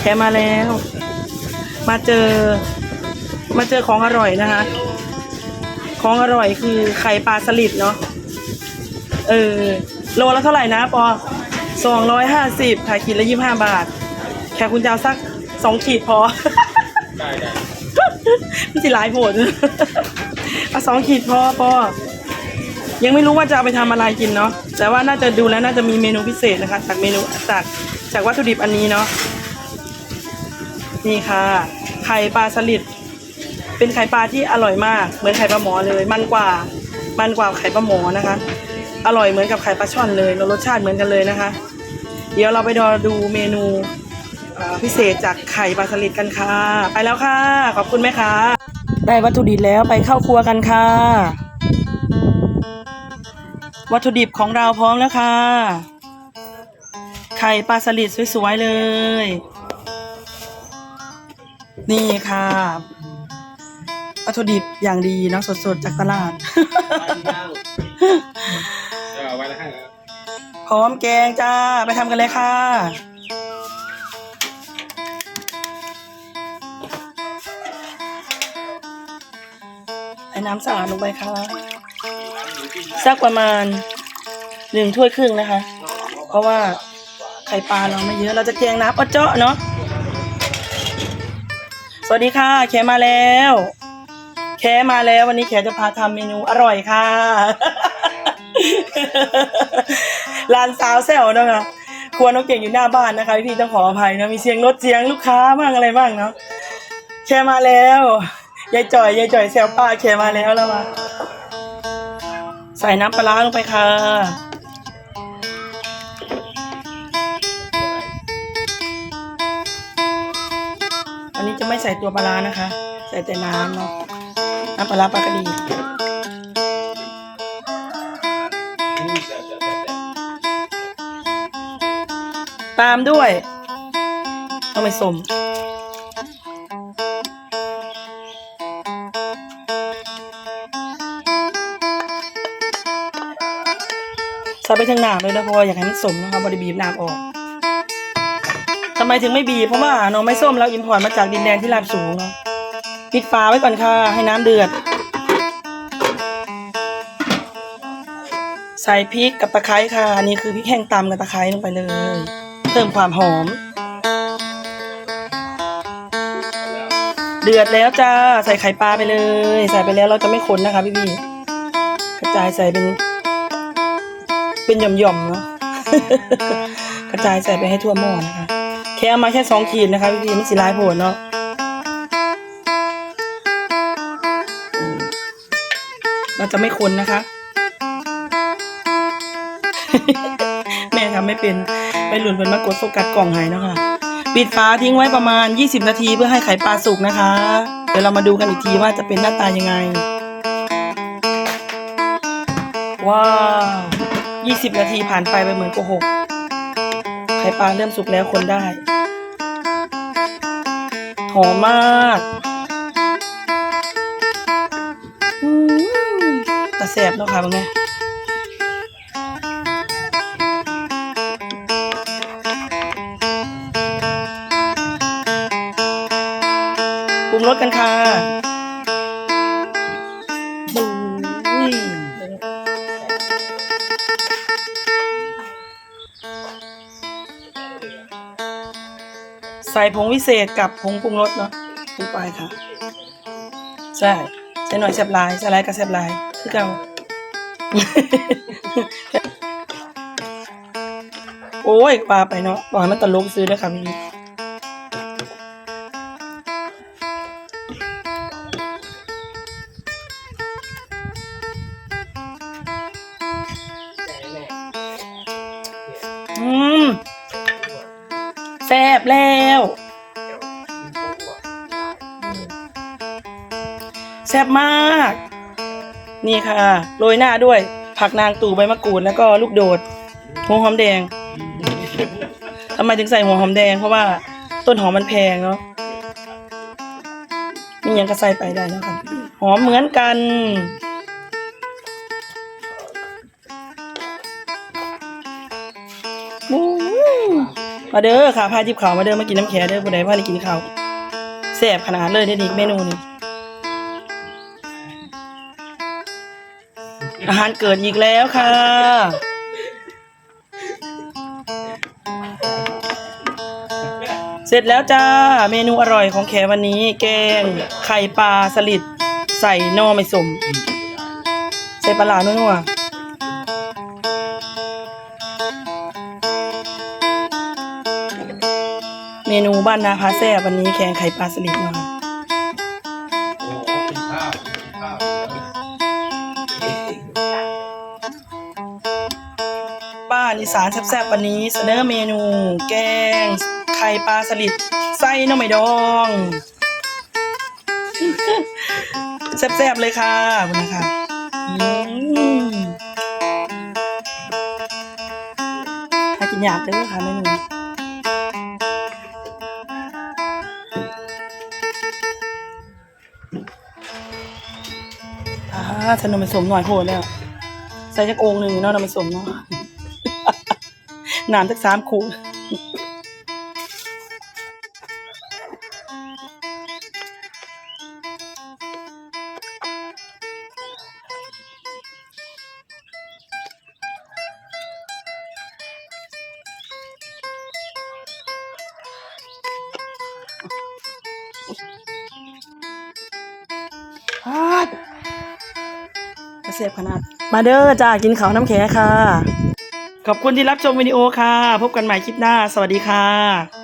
แค่มาแล้ว มาเจอ มาเจอของอร่อยนะคะ ของอร่อยคือไข่ปลาสลิดเนาะ เออ โลละเท่าไหร่นะปอสองร้อยห้าสิบขายขีดละยี่ห้าบาท แค่คุณจะเอาสักสองขีดพอ ได้ได้ไม่ใช่หลายโผดเอาสองขีดพอปอ ยังไม่รู้ว่าจะเอาไปทำอะไรกินเนาะแต่ว่าน่าจะดูแล้วน่าจะมีเมนูพิเศษนะคะ จากเมนูจากจากวัตถุดิบอันนี้เนาะนี่ค่ะ ไข่ปลาสลิดเป็นไข่ปลาที่อร่อยมาก เหมือนไข่ปลาหมอเลย มันกว่ามันกว่าไข่ปลาหมอนะคะ อร่อยเหมือนกับไข่ปลาช่อนเลยรสชาติเหมือนกันเลยนะคะ เดี๋ยวเราไปรอดูเมนูพิเศษจากไข่ปลาสลิดกันค่ะ ไปแล้วค่ะ ขอบคุณแม่ค้าได้วัตถุดิบแล้วไปเข้าครัวกันค่ะ วัตถุดิบของเราพร้อมแล้วค่ะ ไข่ปลาสลิดสวยๆเลย นี่ค่ะ วัตถุดิบอย่างดีเนาะสดๆจากตลาด พร้อมแกงจ้า ไปทำกันเลยค่ะไอ้น้ำสะอาดลงไปค่ะ สักประมาณหนึ่งถ้วยครึ่งนะคะ เพราะว่าไข่ปลาเราไม่เยอะเราจะแกงน้ำอ้อเจาะเนาะสวัสดีค่ะ แขมาแล้ว แขมาแล้ววันนี้แขจะพาทำเมนูอร่อยค่ะลานสาวแซวนะคะครัวน้องเก่งอยู่หน้าบ้านนะคะพี่ต้องขออภัยนะมีเสียงรถเสียงลูกค้าบ้างอะไรบ้างเนาะแชร์มาแล้วยายจ่อยยายจ่อยแซวป้าแชร์มาแล้วแล้วมา ใส่น้ำปลาร้าลงไปค่ะ อันนี้จะไม่ใส่ตัวปลาร้านะคะ ใส่แต่น้ำเนาะ น้ำปลาร้าปลากระดีตามด้วยต้องไปสม ส่ไปทางหนามเลยนะเพราะว่าอยากให้มันสมนะคะบริบีบน้ำออกทำไมถึงไม่บีบเพราะว่าหน่อไม้ส้มเราอินพอร์ตมาจากดินแดนที่ราบสูงเนาะปิดฝาไว้ก่อนค่ะให้น้ำเดือด ใส่พริกกับตะไคร้ค่ะอันนี้คือพริกแห้งตำกับตะไคร้ลงไปเลย เพิ่มความหอม เดือดแล้วจ้าใส่ไข่ปลาไปเลย ใส่ไปแล้วเราจะไม่คนนะคะพี่พี่กระจายใส่เป็น เป็นหย่อมๆเนาะ กระจายใส่ไปให้ทั่วหม้อนะคะ แค่เอามาแค่สองขีดนะคะพี่พี่ไม่สิลายโผล่เนาะอืมเราจะไม่คนนะคะ แม่ทำไม่เป็นไปหลุนเป็นมากดโฟกัสกล่องใหายนะคะปิดฝาทิ้งไว้ประมาณ 20 นาทีเพื่อให้ไข่ปลาสุกนะคะ เดี๋ยวเรามาดูกันอีกทีว่าจะเป็นหน้าตายังไง ว้าว 20 นาทีผ่านไปไปเหมือนโกหกไข่ปลาเริ่มสุกแล้วคนได้ หอมมากอืมแต่แสบเนาะค่ะบางไงปรุงรสกันค่ะ ใส่ผงวิเศษกับผงปรุงรสเนาะลงไปค่ะ ใช่ใส่หน่อยแซบลายใส่ลายกับแซบลายคือเก่าโอ้ยปลาไปเนาะบอกให้มันตลกซื้อด้วยค่ะพี่อืม แซ่บแล้วแซ่บมาก นี่ค่ะ โรยหน้าด้วย ผักนางตู่ใบมะกรูดแล้วก็ลูกโดดหัวหอมแดงทำไมถึงใส่หัวหอมแดงเพราะว่าต้นหอมมันแพงเนาะนี่ยังก็ใส่ไปได้แล้วค่ะหอมเหมือนกันโอ้ย มาเด้อค่ะพาจิบข่าวมาเด้อมากินน้ำแข็งเด้อผู้ใดพาได้กินข้าวแซ่บขนาดเลยเด็ดเมนูนี้อาหารเกิดอีกแล้วค่ะ เสร็จแล้วจ้า เมนูอร่อยของแขวันนี้ แกงไข่ปลาสลิด ใส่นอไม่สม ใส่ปลาหลานัวๆ เมนูบ้านนาพาแซ่บวันนี้แกงไข่ปลาสลิดมาโอ้โหกินข้าวกินข้าวบ้านอีสานแซ่บๆวันนี้เสนอเมนู แกงไข่ปลาสลิดไส้น้ำไม่ดองแซ่บๆเลยค่ะคุณนะคะอืมให้กินอยากเด้อค่ะเมนูาฉันนมผสมหน่อยโหดแล้วใส่จักองค์หนึ่งเนาะนมผสมเนาะน้ำสักสามขวด เสียบขนาด มาเด้อจ้ากินข้าวน้ำแข็งค่ะ ขอบคุณที่รับชมวิดีโอค่ะ พบกันใหม่คลิปหน้า สวัสดีค่ะ